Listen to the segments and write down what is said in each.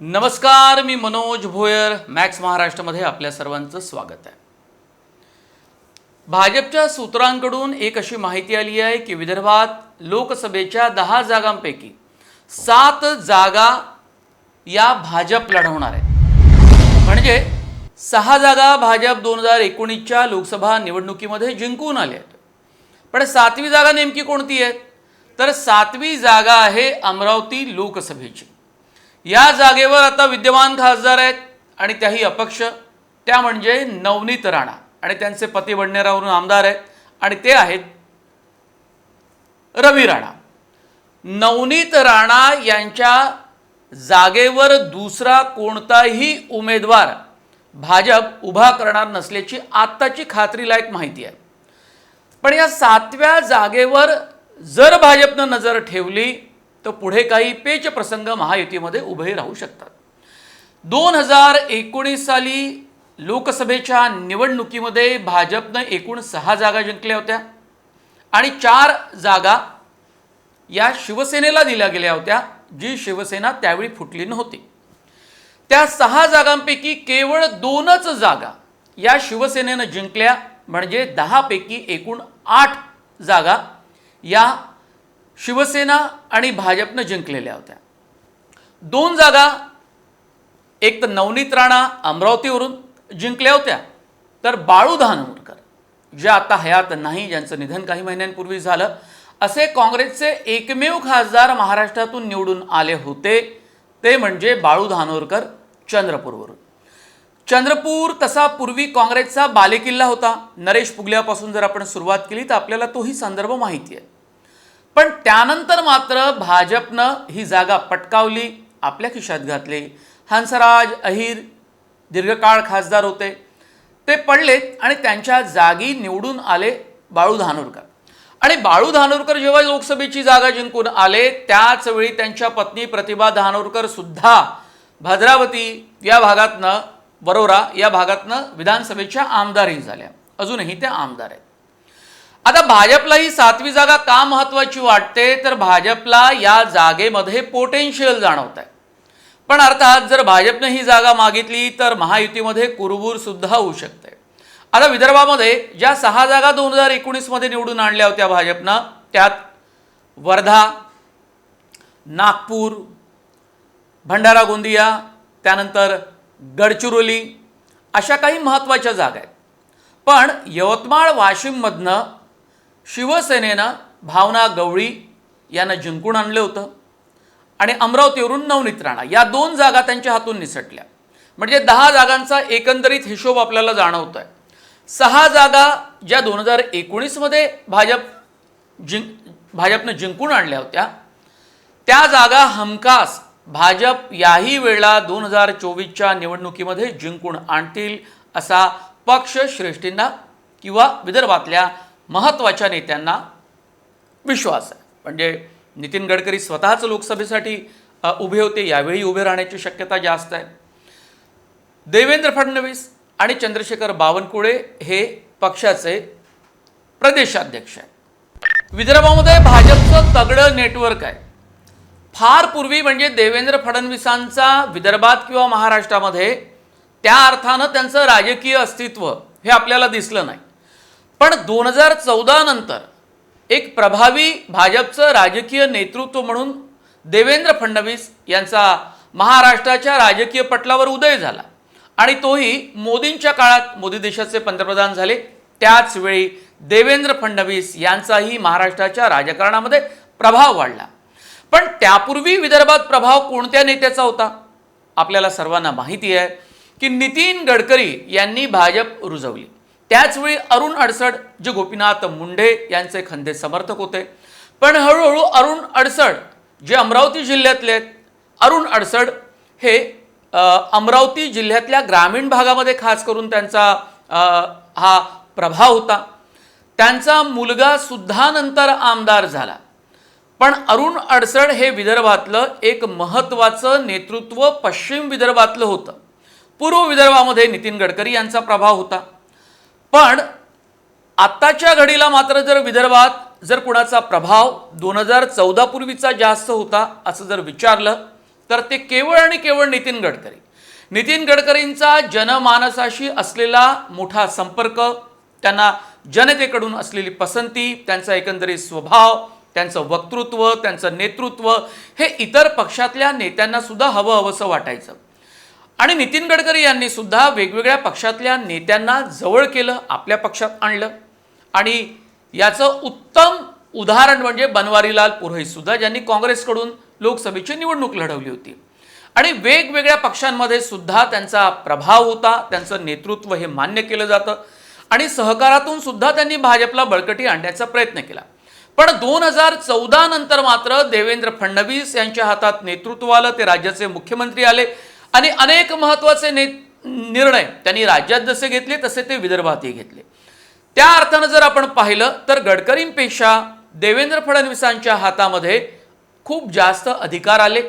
नमस्कार मी मनोज भोयर. मॅक्स महाराष्ट्रामध्ये आपल्या सर्वांचं स्वागत आहे. भाजपच्या सूत्रांकडून एक अशी माहिती आली आहे की विदर्भात लोकसभेच्या दहा जागांपैकी सात जागा या भाजप लढवणार आहेत. म्हणजे सहा जागा भाजप दोन हजार एकोणीसच्या लोकसभा निवडणुकीमध्ये जिंकून आल्या आहेत. पण सातवी जागा नेमकी कोणती आहे तर सातवी जागा आहे अमरावती लोकसभेची. या जागेवर आता विद्यमान खासदार आहेत आणि त्याही अपक्ष. त्या म्हणजे नवनीत राणा आणि त्यांचे पती बडनेरावरून आमदार आहेत आणि ते आहेत रवी राणा. नवनीत राणा यांच्या जागेवर दुसरा कोणताही उमेदवार भाजप उभा करणार नसल्याची आत्ताची खात्रीलायक माहिती आहे. पण या सातव्या जागेवर जर भाजपनं नजर ठेवली तर पुढे काही पेच प्रसंग महायुतीमध्ये उभे राहू शकतात. दोन हजार एकोणीस साली लोकसभेच्या निवडणुकीमध्ये भाजपनं एकूण सहा जागा जिंकल्या होत्या आणि चार जागा या शिवसेनेला दिल्या गेल्या होत्या जी शिवसेना त्यावेळी फुटली नव्हती. त्या सहा जागांपैकी केवळ दोनच जागा या शिवसेनेनं जिंकल्या म्हणजे दहापैकी एकूण आठ जागा या शिवसेना आणि भाजपनं जिंकलेल्या होत्या. दोन जागा एक तर नवनीत राणा अमरावतीवरून जिंकल्या होत्या तर बाळू धानोरकर जे आता हयात नाही ज्यांचं निधन काही महिन्यांपूर्वी झालं असे काँग्रेसचे एकमेव खासदार महाराष्ट्रातून निवडून आले होते ते म्हणजे बाळू धानोरकर चंद्रपूरवरून. चंद्रपूर तसा पूर्वी काँग्रेसचा बालेकिल्ला होता. नरेश पुगल्यापासून जर आपण सुरुवात केली तर आपल्याला तोही संदर्भ माहिती आहे. पण त्यानंतर मात्र भाजपनं ही जागा पटकावली आपल्या खिशात घातली. हंसराज अहिर दीर्घकाळ खासदार होते. ते पडलेत आणि त्यांच्या जागी निवडून आले बाळू धानोरकर. आणि बाळू धानोरकर जेव्हा लोकसभेची जागा जिंकून आले त्याच वेळी त्यांच्या पत्नी प्रतिभा धानोरकर सुद्धा भद्रावती या भागातनं वरोरा या भागातनं विधानसभेच्या आमदारही झाल्या. अजूनही त्या आमदार आहेत. आता भाजपला ही सातवी जागा का महत्वाची वाटते? तर भाजपला या जागेमध्ये पोटेन्शियल जाणवत आहे पण अर्थात जर भाजपनं ही जागा मागितली तर महायुतीमध्ये कुरबूर सुद्धा होऊ शकते. आता विदर्भामध्ये ज्या सहा जागा दोन हजार एकोणीसमध्ये निवडून आणल्या होत्या भाजपनं त्यात वर्धा नागपूर भंडारा गोंदिया त्यानंतर गडचिरोली अशा काही महत्त्वाच्या जागा आहेत. पण यवतमाळ वाशिममधनं शिवसेनेनं भावना गवळी यांना जिंकून आणलं होतं. आणि अमरावतीवरून नवनीत राणा या दोन जागा त्यांच्या हातून निसटल्या. म्हणजे दहा जागांचा एकंदरीत हिशोब आपल्याला जाणवत आहे सहा जागा ज्या दोन हजार एकोणीसमध्ये भाजप जिंक भाजपनं जिंकून आणल्या होत्या त्या जागा हमखास भाजप याही वेळेला दोन हजार चोवीसच्या निवडणुकीमध्ये जिंकून आणतील असा पक्ष श्रेष्ठींना किंवा विदर्भातल्या महत्त्वाच्या नेत्यांना विश्वास आहे. म्हणजे नितीन गडकरी स्वतःच लोकसभेसाठी उभे होते यावेळी उभे राहण्याची शक्यता जास्त आहे. देवेंद्र फडणवीस आणि चंद्रशेखर बावनकुळे हे पक्षाचे प्रदेशाध्यक्ष आहेत. विदर्भामध्ये भाजपचं तगडं नेटवर्क आहे. फार पूर्वी म्हणजे देवेंद्र फडणवीसांचा विदर्भात किंवा महाराष्ट्रामध्ये त्या अर्थानं त्यांचं राजकीय अस्तित्व हे आपल्याला दिसलं नाही. पण दोन हजार चौदा नंतर एक प्रभावी भाजपचं राजकीय नेतृत्व म्हणून देवेंद्र फडणवीस यांचा महाराष्ट्राच्या राजकीय पटलावर उदय झाला. आणि तोही मोदींच्या काळात मोदी देशाचे पंतप्रधान झाले. त्याचवेळी देवेंद्र फडणवीस यांचाही महाराष्ट्राच्या राजकारणामध्ये प्रभाव वाढला. पण त्यापूर्वी विदर्भात प्रभाव कोणत्या नेत्याचा होता? आपल्याला सर्वांना माहिती आहे की नितीन गडकरी यांनी भाजप रुजवली. त्याचवेळी अरुण अडसड जे गोपीनाथ मुंडे यांचे खंदे समर्थक होते. पण हळूहळू अरुण अडसड जे अमरावती जिल्ह्यातले आहेत अरुण अडसड हे अमरावती जिल्ह्यातल्या ग्रामीण भागामध्ये खास करून त्यांचा हा प्रभाव होता. त्यांचा मुलगा सुद्धा नंतर आमदार झाला. पण अरुण अडसड हे विदर्भातलं एक महत्त्वाचं नेतृत्व पश्चिम विदर्भातलं होतं. पूर्व विदर्भामध्ये नितीन गडकरी यांचा प्रभाव होता. पण आत्ताच्या घडीला मात्र जर विदर्भात जर कुणाचा प्रभाव दोन हजार चौदा पूर्वीचा जास्त होता असं जर विचारलं तर ते केवळ आणि केवळ नितीन गडकरी. नितीन गडकरींचा जनमानसाशी असलेला मोठा संपर्क त्यांना जनतेकडून असलेली पसंती त्यांचा एकंदरीत स्वभाव त्यांचं वक्तृत्व त्यांचं नेतृत्व हे इतर पक्षातल्या नेत्यांना सुद्धा हवं हवंसं वाटायचं. आणि नितीन गडकरी यांनी सुद्धा वेगवेगळ्या पक्षातल्या नेत्यांना जवळ केलं आपल्या पक्षात आणलं. आणि याचं उत्तम उदाहरण म्हणजे बनवारीलाल पुरोहित सुद्धा ज्यांनी काँग्रेसकडून लोकसभेची निवडणूक लढवली होती. आणि वेगवेगळ्या पक्षांमध्ये सुद्धा त्यांचा प्रभाव होता त्यांचं नेतृत्व हे मान्य केलं जातं. आणि सहकारातून सुद्धा त्यांनी भाजपला बळकटी आणण्याचा प्रयत्न केला. पण दोन हजार चौदा नंतर मात्र देवेंद्र फडणवीस यांच्या हातात नेतृत्व आलं ते राज्याचे मुख्यमंत्री आले. आणि अनेक महत्त्वाचे ने निर्णय त्यांनी राज्यात जसे घेतले तसे ते विदर्भातही घेतले. त्या अर्थानं जर आपण पाहिलं तर गडकरींपेक्षा देवेंद्र फडणवीसांच्या हातामध्ये खूप जास्त अधिकार आले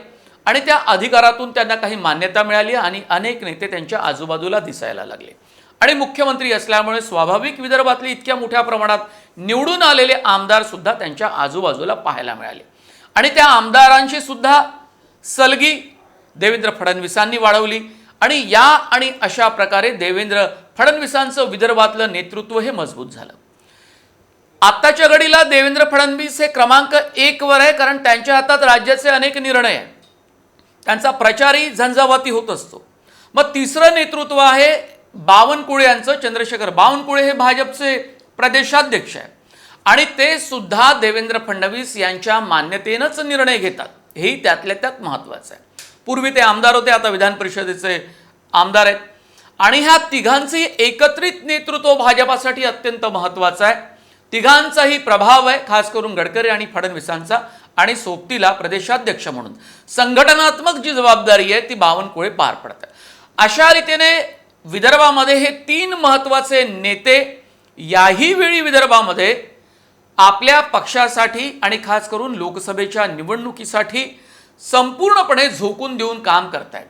आणि त्या अधिकारातून त्यांना काही मान्यता मिळाली आणि अनेक नेते त्यांच्या आजूबाजूला दिसायला लागले. आणि मुख्यमंत्री असल्यामुळे स्वाभाविक विदर्भातले इतक्या मोठ्या प्रमाणात निवडून आलेले आमदार सुद्धा त्यांच्या आजूबाजूला पाहायला मिळाले. आणि त्या आमदारांशी सुद्धा सलगी देवेंद्र फडणवीसांनी वाढवली. आणि या आणि अशा प्रकारे देवेंद्र फडणवीसांचं विदर्भातलं नेतृत्व हे मजबूत झालं. आत्ताच्या घडीला देवेंद्र फडणवीस हे क्रमांक एकवर आहे कारण त्यांच्या हातात राज्याचे अनेक निर्णय आहेत. त्यांचा प्रचारही झंझावाती होत असतो. मग तिसरं नेतृत्व आहे बावनकुळे यांचं चंद्रशेखर बावनकुळे हे भाजपचे प्रदेशाध्यक्ष आहे आणि ते सुद्धा देवेंद्र फडणवीस यांच्या मान्यतेनंच निर्णय घेतात. हेही त्यातल्या त्यात महत्त्वाचं आहे. पूर्वी ते आमदार होते आता विधान परिषदेचे आमदार आहेत. आणि ह्या तिघांचंही एकत्रित नेतृत्व भाजपासाठी अत्यंत महत्त्वाचं आहे. तिघांचाही प्रभाव आहे खास करून गडकरी आणि फडणवीसांचा आणि सोबतीला प्रदेशाध्यक्ष म्हणून. संघटनात्मक जी जबाबदारी आहे ती बावनकुळे पार पडत. अशा रीतीने विदर्भामध्ये हे तीन महत्त्वाचे नेते याही वेळी विदर्भामध्ये आपल्या पक्षासाठी आणि खास करून लोकसभेच्या निवडणुकीसाठी संपूर्णपणे झोकून देऊन काम करतायत.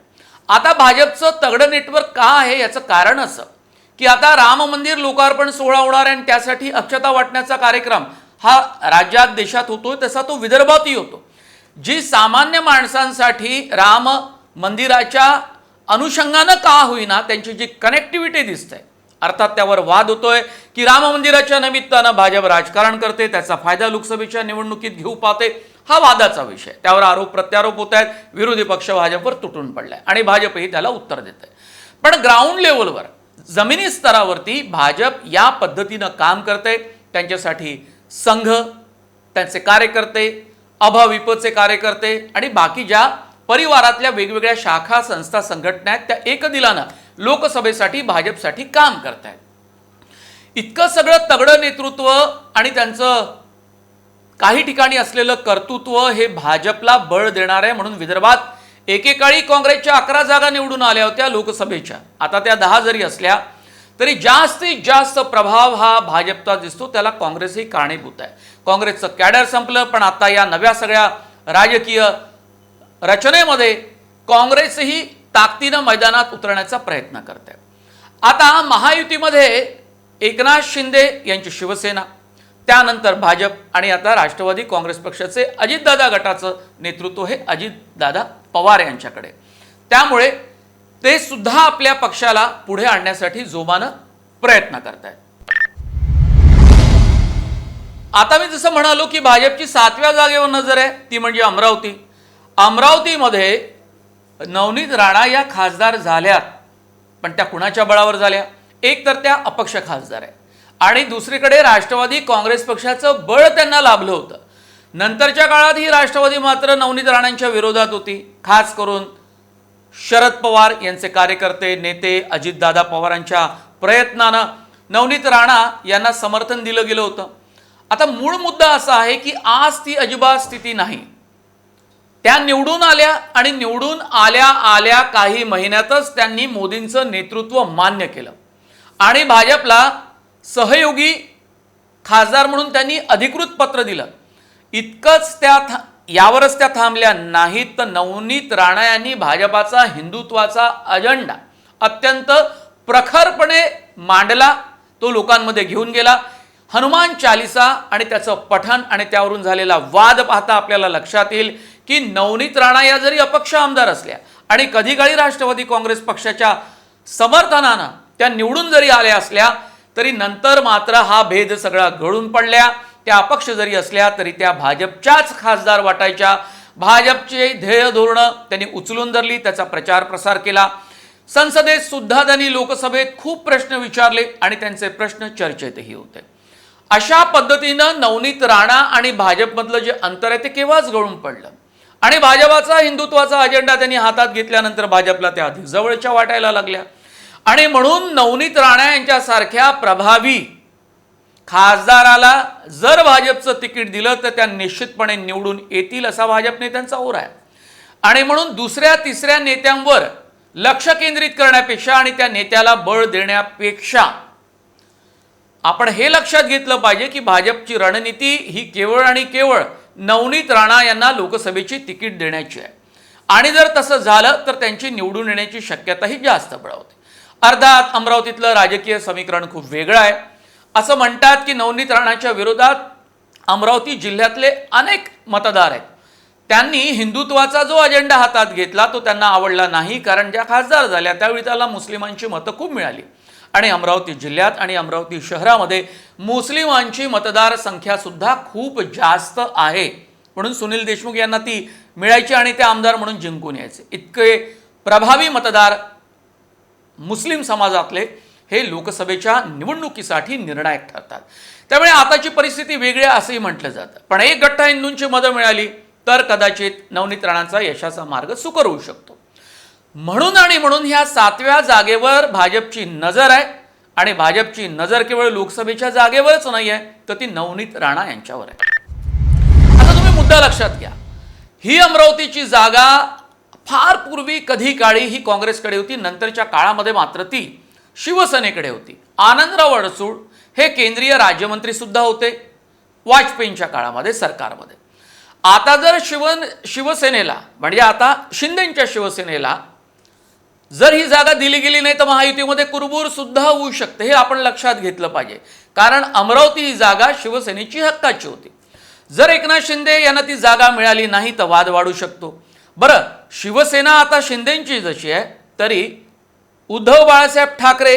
आता भाजपचं तगडं नेटवर्क का आहे याचं कारण असं की आता राम मंदिर लोकार्पण सोहळा होणार आहे आणि त्यासाठी अक्षता वाटण्याचा कार्यक्रम हा राज्यात देशात होतोय तसा तो विदर्भातही होतो. जी सामान्य माणसांसाठी राम मंदिराच्या अनुषंगानं का होईना त्यांची जी कनेक्टिव्हिटी दिसते अर्थात त्यावर वाद होतोय की राम मंदिराच्या निमित्तानं भाजप राजकारण करते त्याचा फायदा लोकसभेच्या निवडणुकीत घेऊ पाहते. हा वादाचा विषय. त्यावर आरोप प्रत्यारोप होत आहेत. विरोधी पक्ष भाजपवर तुटून पडलाय आणि भाजपही त्याला उत्तर देत आहे पण ग्राउंड लेवलवर जमिनी स्तरावरती भाजप या पद्धतीनं काम करते त्यांच्यासाठी संघ त्यांचे कार्यकर्ते अभाविपचे कार्यकर्ते आणि बाकी ज्या परिवारातल्या वेगवेगळ्या शाखा संस्था संघटना आहेत त्या एकदिलानं लोकसभेसाठी भाजपसाठी काम करत आहेत इतकं सगळं तगडं नेतृत्व आणि त्यांचं काही ठिकाणी असलेलं कर्तृत्व हे भाजपला बळ देणार आहे म्हणून विदर्भात एकेकाळी काँग्रेसच्या अकरा जागा निवडून आल्या होत्या लोकसभेच्या. आता त्या दहा जरी असल्या तरी जास्तीत जास्त प्रभाव हा भाजपचा दिसतो त्याला काँग्रेसही कारणीभूत आहे. काँग्रेसचं कॅडर संपलं पण आता या नव्या सगळ्या राजकीय रचनेमध्ये काँग्रेसही ताकदीनं मैदानात उतरण्याचा प्रयत्न करते आता महायुतीमध्ये एकनाथ शिंदे यांची शिवसेना त्यानंतर भाजप आणि आता राष्ट्रवादी काँग्रेस पक्षाचे अजितदादा गटाचं नेतृत्व हे अजितदादा पवार यांच्याकडे. त्यामुळे ते सुद्धा आपल्या पक्षाला पुढे आणण्यासाठी जोमानं प्रयत्न करत आहेत आता मी जसं म्हणालो की भाजपची सातव्या जागेवर नजर आहे ती म्हणजे अमरावती. अमरावतीमध्ये नवनीत राणा या खासदार झाल्यात पण त्या कुणाच्या बळावर झाल्या? एक तर त्या अपक्ष खासदार आहे आणि दुसरीकडे राष्ट्रवादी काँग्रेस पक्षाचं बळ त्यांना लाभलं होतं. नंतरच्या काळात ही राष्ट्रवादी मात्र नवनीत राणांच्या विरोधात होती. खास करून शरद पवार यांचे कार्यकर्ते नेते अजितदादा पवारांच्या प्रयत्नानं नवनीत राणा यांना समर्थन दिलं गेलं होतं. आता मूळ मुद्दा असा आहे की आज ती अजिबात स्थिती नाही. त्या निवडून आल्या आणि निवडून आल्या आल्या काही महिन्यातच त्यांनी मोदींचं नेतृत्व मान्य केलं. आणि भाजपला सहयोगी खासदार म्हणून त्यांनी अधिकृत पत्र दिलं. इतकंच त्या था यावरच त्या थांबल्या नाहीत तर नवनीत राणा यांनी भाजपाचा हिंदुत्वाचा अजेंडा अत्यंत प्रखरपणे मांडला तो लोकांमध्ये घेऊन गेला. हनुमान चालिसा आणि त्याचं पठण आणि त्यावरून झालेला वाद पाहता आपल्याला लक्षात येईल. की नवनीत राणा या जरी अपक्ष आमदार असल्या आणि कधी काळी राष्ट्रवादी काँग्रेस पक्षाच्या समर्थनानं त्या निवडून जरी आल्या असल्या तरी नंतर मात्र हा भेद सगळा गळून पडल्या. त्या अपक्ष जरी असल्या तरी त्या भाजपच्याच खासदार वाटायच्या. भाजपचे ध्येय धोरणं त्यांनी उचलून धरली त्याचा प्रचार प्रसार केला. संसदेत सुद्धा त्यांनी लोकसभेत खूप प्रश्न विचारले आणि त्यांचे प्रश्न चर्चेतही होते. अशा पद्धतीनं नवनीत राणा आणि भाजपमधलं जे अंतर आहे ते केव्हाच गळून पडलं? आणि भाजपाचा हिंदुत्वाचा अजेंडा त्यांनी हातात घेतल्यानंतर भाजपला त्या अधिक जवळच्या वाटायला लागल्या. आणि म्हणून नवनीत राणा यांच्यासारख्या प्रभावी खासदाराला जर भाजपचं तिकीट दिलं तर त्या निश्चितपणे निवडून येतील असा भाजप नेत्यांचा ओर आहे. आणि म्हणून दुसऱ्या तिसऱ्या नेत्यांवर लक्ष केंद्रित करण्यापेक्षा आणि त्या नेत्याला बळ देण्यापेक्षा आपण हे लक्षात घेतलं पाहिजे की भाजपची रणनीती ही केवळ आणि केवळ नवनीत राणा यांना लोकसभेची तिकीट देण्याची आहे. आणि जर तसं झालं तर त्यांची निवडून येण्याची शक्यताही जास्त बळावते. अर्थात अमरावतीतलं राजकीय समीकरण खूप वेगळं आहे. असं म्हणतात की नवनीत राणाच्या विरोधात अमरावती जिल्ह्यातले अनेक मतदार आहेत. त्यांनी हिंदुत्वाचा जो अजेंडा हातात घेतला तो त्यांना आवडला नाही कारण ज्या खासदार झाल्या त्यावेळी त्याला मुस्लिमांची मतं खूप मिळाली. आणि अमरावती जिल्ह्यात आणि अमरावती शहरामध्ये मुस्लिमांची मतदार संख्या सुद्धा खूप जास्त आहे. म्हणून सुनील देशमुख यांना ती मिळायची आणि ते आमदार म्हणून जिंकून यायचे. इतके प्रभावी मतदार मुस्लिम समाजातले हे लोकसभेच्या निवडणुकीसाठी निर्णायक ठरतात. त्यामुळे आताची परिस्थिती वेगळी असंही म्हटलं जातं. पण एक गठ्ठा हिंदूंची मदत मिळाली तर कदाचित नवनीत राणांचा यशाचा मार्ग सुकर होऊ शकतो. म्हणून आणि म्हणून ह्या सातव्या जागेवर भाजपची नजर आहे. आणि भाजपची नजर केवळ लोकसभेच्या जागेवरच नाही आहे तर ती नवनीत राणा यांच्यावर आहे. आता तुम्ही मुद्दा लक्षात घ्या. ही अमरावतीची जागा फार पूर्वी कधी काळी ही काँग्रेसकडे होती नंतरच्या काळामध्ये मात्र ती शिवसेनेकडे होती. आनंदराव अडसूळ हे केंद्रीय राज्यमंत्री सुद्धा होते वाजपेयींच्या काळामध्ये सरकारमध्ये. आता जर शिवन शिवसेनेला म्हणजे आता शिंदेंच्या शिवसेनेला जर ही जागा दिली गेली नाही तर महायुतीमध्ये कुरबूर सुद्धा होऊ शकते हे आपण लक्षात घेतलं पाहिजे. कारण अमरावती ही जागा शिवसेनेची हक्काची होती. जर एकनाथ शिंदे यांना ती जागा मिळाली नाही तर वाद वाढू शकतो. बरं शिवसेना आता शिंदेची जशी आहे तरी उद्धव बाळासाहेब ठाकरे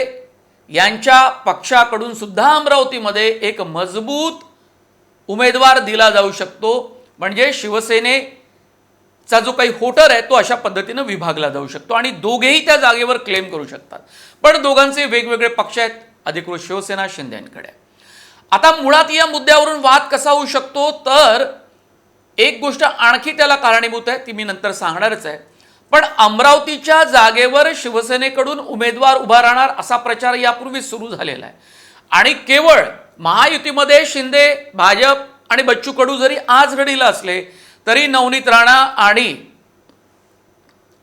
यांच्या पक्षाकडून सुद्धा अमरावतीमध्ये एक मजबूत उमेदवार दिला जाऊ शकतो. म्हणजे शिवसेने चा जो काही होटर आहे तो अशा पद्धतीनं विभागला जाऊ शकतो आणि दोघेही त्या जागेवर क्लेम करू शकतात. पण दोघांचे वेगवेगळे पक्ष आहेत. अधिकृत शिवसेना शिंदेकडे आता मुळात या मुद्द्यावरून वाद कसा होऊ शकतो? तर एक गोष्ट आणखी त्याला कारणीभूत आहे ती मी नंतर सांगणारच आहे. पण अमरावतीच्या जागेवर शिवसेनेकडून उमेदवार उभा राहणार असा प्रचार यापूर्वी सुरू झालेला आहे. आणि केवळ महायुतीमध्ये शिंदे भाजप आणि बच्चू कडू जरी आज घडीला असले तरी नवनीत राणा आणि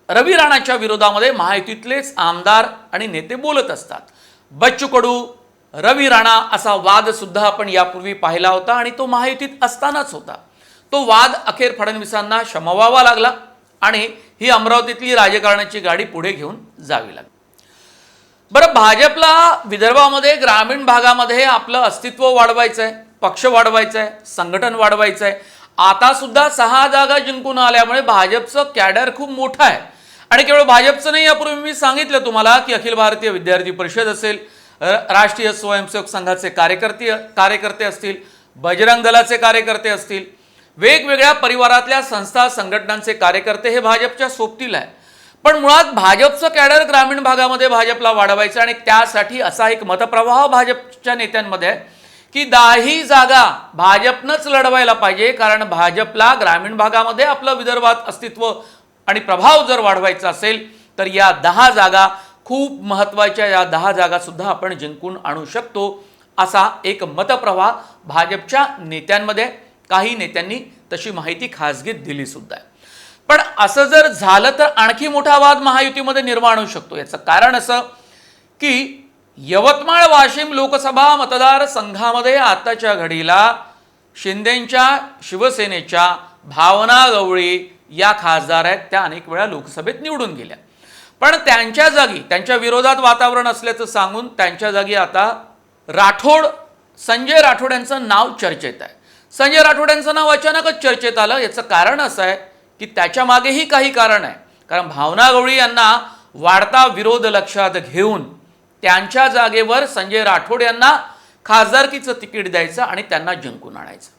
रवी राणाच्या विरोधामध्ये महायुतीतलेच आमदार आणि नेते बोलत असतात. बच्चू कडू रवी राणा असा वाद सुद्धा आपण यापूर्वी पाहिला होता आणि तो महायुतीत असतानाच होता. तो वाद अखेर फडणवीसांना शमवावा लागला आणि ही अमरावतीतली राजकारणाची गाडी पुढे घेऊन जावी लागली. बरं भाजपला विदर्भामध्ये ग्रामीण भागामध्ये आपलं अस्तित्व वाढवायचं आहे पक्ष वाढवायचं आहे संघटन वाढवायचं आहे आता सुद्धा सहा जागा जिंकून आल्यामुळे भाजपचं कॅडर खूप मोठं आहे. आणि केवळ भाजपचं नाही यापूर्वी मी सांगितलं तुम्हाला की अखिल भारतीय विद्यार्थी परिषद असेल राष्ट्रीय स्वयंसेवक संघाचे कार्यकर्ते कार्यकर्ते असतील बजरंग दलाचे कार्यकर्ते असतील वेगवेगळ्या परिवारातल्या संस्था संघटनांचे कार्यकर्ते हे भाजपच्या सोबतील आहे. पण मुळात भाजपचं कॅडर ग्रामीण भागामध्ये भाजपला वाढवायचं आणि त्यासाठी असा एक मतप्रवाह भाजपच्या नेत्यांमध्ये आहे. की दहाही जागा भाजपनंच लढवायला पाहिजे कारण भाजपला ग्रामीण भागामध्ये आपलं विदर्भात अस्तित्व आणि प्रभाव जर वाढवायचा असेल तर या दहा जागा खूप महत्त्वाच्या या दहा जागासुद्धा आपण जिंकून आणू शकतो असा एक मतप्रवाह भाजपच्या नेत्यांमध्ये काही नेत्यांनी तशी माहिती खासगीत दिलीसुद्धा आहे. पण असं जर झालं तर आणखी मोठा वाद महायुतीमध्ये निर्माण होऊ शकतो. याचं कारण असं की यवतमाळ वाशिम लोकसभा मतदारसंघामध्ये आताच्या घडीला शिंदेंच्या शिवसेनेच्या भावना गवळी या खासदार आहेत. त्या अनेक वेळा लोकसभेत निवडून गेल्या. पण त्यांच्या जागी त्यांच्या विरोधात वातावरण असल्याचं सांगून त्यांच्या जागी आता राठोड संजय राठोड यांचं नाव चर्चेत आहे. संजय राठोड यांचं नाव अचानकच चर्चेत आलं. याचं कारण असं आहे की त्याच्या मागेही काही कारण आहे. कारण भावना गवळी यांना वाढता विरोध लक्षात घेऊन त्यांच्या जागेवर संजय राठोड यांना खासदारकीचं तिकीट द्यायचं आणि त्यांना जिंकून आणायचं.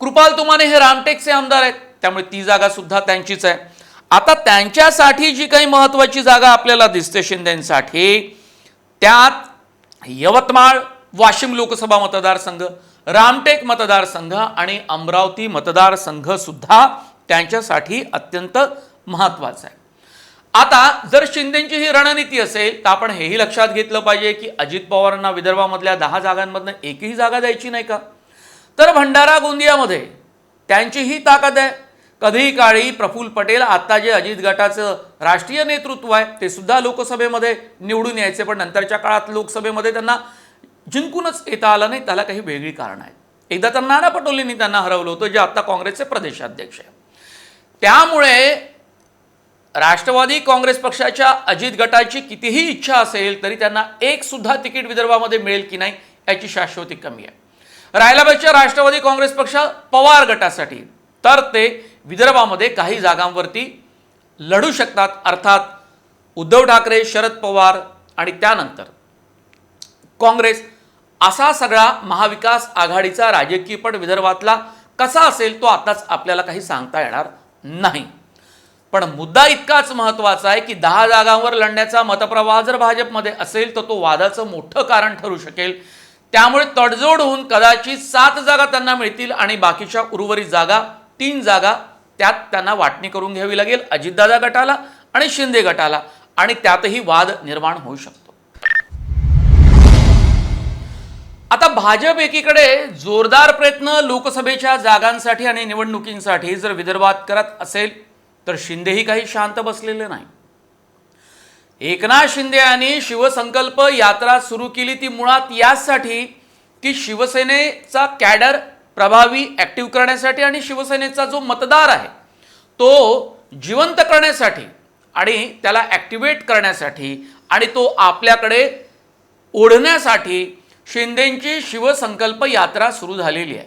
कृपाल तुमाने हे रामटेकचे आमदार आहेत. त्यामुळे ती जागा सुद्धा त्यांचीच आहे. आता त्यांच्यासाठी जी काही महत्त्वाची जागा आपल्याला दिसते शिंदेसाठी त्यात यवतमाळ वाशिम लोकसभा मतदारसंघ रामटेक मतदारसंघ आणि अमरावती मतदारसंघ सुद्धा त्यांच्यासाठी अत्यंत महत्त्वाचा आहे. आता जर शिंदेची ही रणनीती असेल तर आपण हेही लक्षात घेतलं पाहिजे की अजित पवारांना विदर्भामधल्या दहा जागांमधनं एकही जागा द्यायची नाही का? तर भंडारा गोंदियामध्ये त्यांची ही ताकद आहे. कधी काळी प्रफुल्ल पटेल आता जे अजित गटाचं राष्ट्रीय नेतृत्व आहे ते सुद्धा लोकसभेमध्ये निवडून यायचे पण नंतरच्या काळात लोकसभेमध्ये त्यांना जिंकूनच येता आलं नाही त्याला काही वेगळी कारण आहेत. एकदा तर नाना पटोलेंनी त्यांना हरवलं होतं जे आता काँग्रेसचे प्रदेशाध्यक्ष आहे त्यामुळे राष्ट्रवादी काँग्रेस पक्षाच्या अजित गटाची कितीही इच्छा असेल तरी त्यांना एक सुद्धा तिकीट विदर्भामध्ये मिळेल की नाही याची शाश्वती कमी आहे. राहिला पाहिजे राष्ट्रवादी काँग्रेस पक्ष पवार गटासाठी. तर ते विदर्भामध्ये काही जागांवरती लढू शकतात अर्थात उद्धव ठाकरे शरद पवार आणि त्यानंतर काँग्रेस. असा सगळा महाविकास आघाडीचा राजकीयपट विदर्भातला कसा असेल तो आताच आपल्याला काही सांगता येणार नाही. पण मुद्दा इतकाच महत्त्वाचा आहे की दहा जागांवर लढण्याचा मतप्रवाह जर भाजपमध्ये असेल तर तो वादाचं मोठं कारण ठरू शकेल. त्यामुळे तडजोड होऊन कदाचित सात जागा त्यांना मिळतील आणि बाकीच्या उर्वरित जागा तीन जागा त्यात त्यांना वाटणी करून घ्यावी लागेल. अजितदादा गटाला आणि शिंदे गटाला. आणि त्यातही वाद निर्माण होऊ शकतो. आता भाजप एकीकडे जोरदार प्रयत्न लोकसभेच्या जागांसाठी आणि निवडणुकींसाठी जर विदर्भात करत असेल तर शिंदेही काही शांत बसलेले नाही. एकनाथ शिंदे यांनी शिवसंकल्प यात्रा सुरू केली ती मुळात याचसाठी की शिवसेनेचा कॅडर प्रभावी ॲक्टिव्ह करण्यासाठी आणि शिवसेनेचा जो मतदार आहे तो जिवंत करण्यासाठी आणि त्याला ॲक्टिवेट करण्यासाठी आणि तो आपल्याकडे ओढण्यासाठी शिंदेंची शिवसंकल्प यात्रा सुरू झालेली आहे.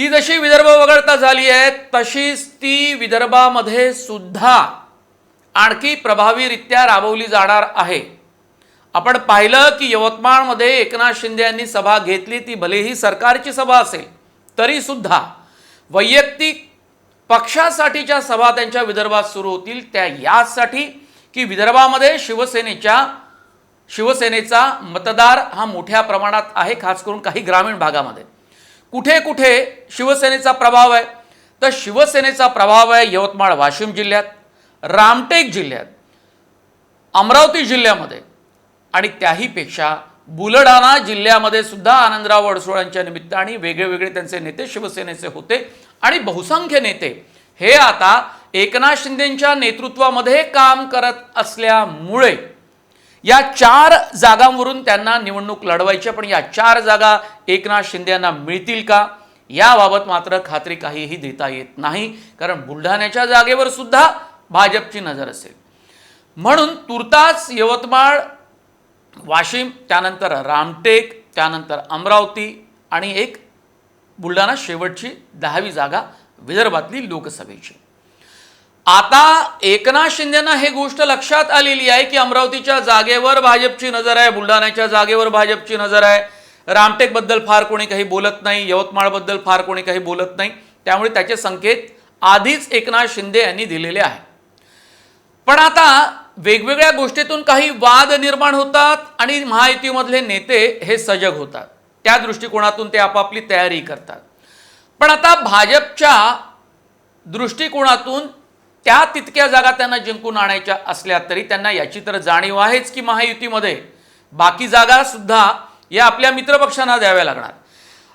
ती जशी विदर्भ वगळता झाली आहे तशीच ती विदर्भामध्ये सुद्धा आणखी प्रभावीरित्या राबवली जाणार आहे. आपण पाहिलं की यवतमाळमध्ये एकनाथ शिंदे यांनी सभा घेतली ती भलेही सरकारची सभा असेल तरीसुद्धा वैयक्तिक पक्षासाठीच्या सभा त्यांच्या विदर्भात सुरू होतील. त्या यासाठी की विदर्भामध्ये शिवसेनेच्या शिवसेनेचा मतदार हा मोठ्या प्रमाणात आहे खास करून काही ग्रामीण भागामध्ये. कुठे कुठे शिवसेनेचा प्रभाव आहे? तर शिवसेनेचा प्रभाव आहे यवतमाळ वाशिम जिल्ह्यात रामटेक जिल्ह्यात अमरावती जिल्ह्यामध्ये. आणि त्याहीपेक्षा बुलढाणा जिल्ह्यामध्ये सुद्धा आनंदराव अडसोळांच्या निमित्ताने वेगळे वेगळे त्यांचे नेते शिवसेनेचे होते आणि बहुसंख्य नेते हे आता एकनाथ शिंदेच्या नेतृत्वामध्ये काम करत असल्यामुळे या चार जागांवरून त्यांना निवडणूक लढवायची पण या चार जागा एकनाथ शिंदे यांना मिळतील का? याबाबत मात्र खात्री काहीही देता येत नाही. कारण बुलढाण्याच्या जागेवर सुद्धा भाजपची नजर असेल. म्हणून तुर्तास यवतमाळ वाशिम त्यानंतर रामटेक त्यानंतर अमरावती आणि एक बुलढाणा शेवटची दहावी जागा विदर्भातली लोकसभेची. आता एकनाथ शिंदेना हे गोष्ट लक्षात आलेली आहे की अमरावतीच्या जागेवर भाजपची नजर आहे बुलढाण्याच्या जागेवर भाजपची नजर आहे. रामटेकबद्दल फार कोणी काही बोलत नाही यवतमाळबद्दल फार कोणी काही बोलत नाही. त्यामुळे त्याचे संकेत आधीच एकनाथ शिंदे यांनी दिलेले आहे पण आता वेगवेगळ्या गोष्टीतून काही वाद निर्माण होतात आणि महायुतीमधले नेते हे सजग होतात. त्या दृष्टिकोनातून ते आपापली तयारी करतात. पण आता भाजपच्या दृष्टिकोनातून त्या तितक्या जागा त्यांना जिंकून आणायच्या असल्या तरी त्यांना याची तर जाणीव आहेच की महायुतीमध्ये बाकी जागा सुद्धा या आपल्या मित्रपक्षांना द्याव्या लागणार.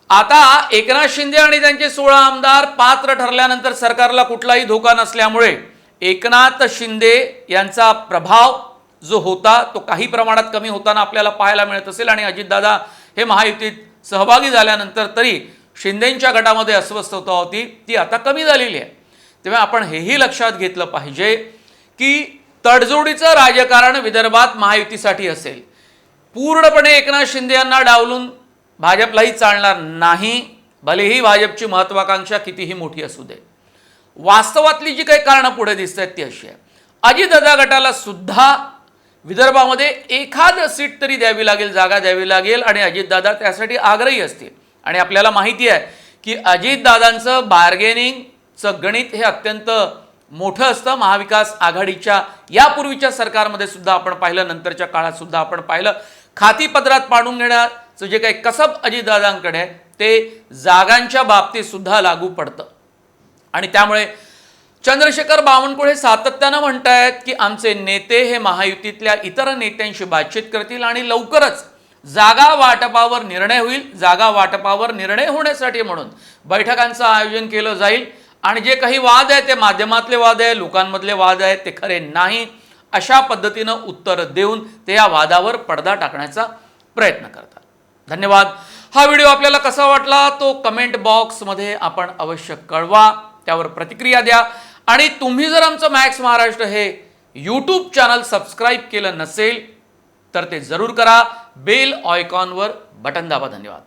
आता एकनाथ शिंदे आणि त्यांचे सोळा आमदार पात्र ठरल्यानंतर सरकारला कुठलाही धोका नसल्यामुळे एकनाथ शिंदे यांचा प्रभाव जो होता तो काही प्रमाणात कमी होताना आपल्याला पाहायला मिळत असेल आणि अजितदादा हे महायुतीत सहभागी झाल्यानंतर तरी शिंदेंच्या गटामध्ये अस्वस्थता होती ती आता कमी झालेली आहे. तेव्हा आपण हेही लक्षात घेतलं पाहिजे की तडजोडीचं राजकारण विदर्भात महायुतीसाठी असेल. पूर्णपणे एकनाथ शिंदे यांना डावलून भाजपलाही चालणार नाही भलेही भाजपची महत्वाकांक्षा कितीही मोठी असू दे. वास्तवातली जी काही कारणं पुढे दिसत आहेत ती अशी आहे. अजितदादा गटाला सुद्धा विदर्भामध्ये एखाद सीट तरी द्यावी लागेल जागा द्यावी लागेल आणि अजितदादा त्यासाठी आग्रही असतील. आणि आपल्याला माहिती आहे की अजितदादांचं बार्गेनिंग चं गणित हे अत्यंत मोठं असतं. महाविकास आघाडीच्या यापूर्वीच्या सरकारमध्ये सुद्धा आपण पाहिलं नंतरच्या काळात सुद्धा आपण पाहिलं. खातीपत्रात पाडून घेण्याचं जे काही कसब अजितदादांकडे आहे ते जागांच्या बाबतीत सुद्धा लागू पडतं. आणि त्यामुळे चंद्रशेखर बावनकुळे सातत्यानं म्हणतायत की आमचे नेते हे महायुतीतल्या इतर नेत्यांशी बातचीत करतील आणि लवकरच जागा वाटपावर निर्णय होईल. जागा वाटपावर निर्णय होण्यासाठी म्हणून बैठकांचं आयोजन केलं जाईल. आणि जे काही वाद आहे ते माध्यमातले वाद आहे लोकांमधले वाद आहेत ते खरे नाही अशा पद्धतीनं उत्तर देऊन ते या वादावर पडदा टाकण्याचा प्रयत्न करतात. धन्यवाद. हा व्हिडिओ आपल्याला कसा वाटला तो कमेंट बॉक्समध्ये आपण अवश्य कळवा त्यावर प्रतिक्रिया द्या. आणि तुम्ही जर आमचं मॅक्स महाराष्ट्र हे यूट्यूब चॅनल सबस्क्राईब केलं नसेल तर ते जरूर करा. बेल ऑयकॉनवर बटन दाबा. धन्यवाद.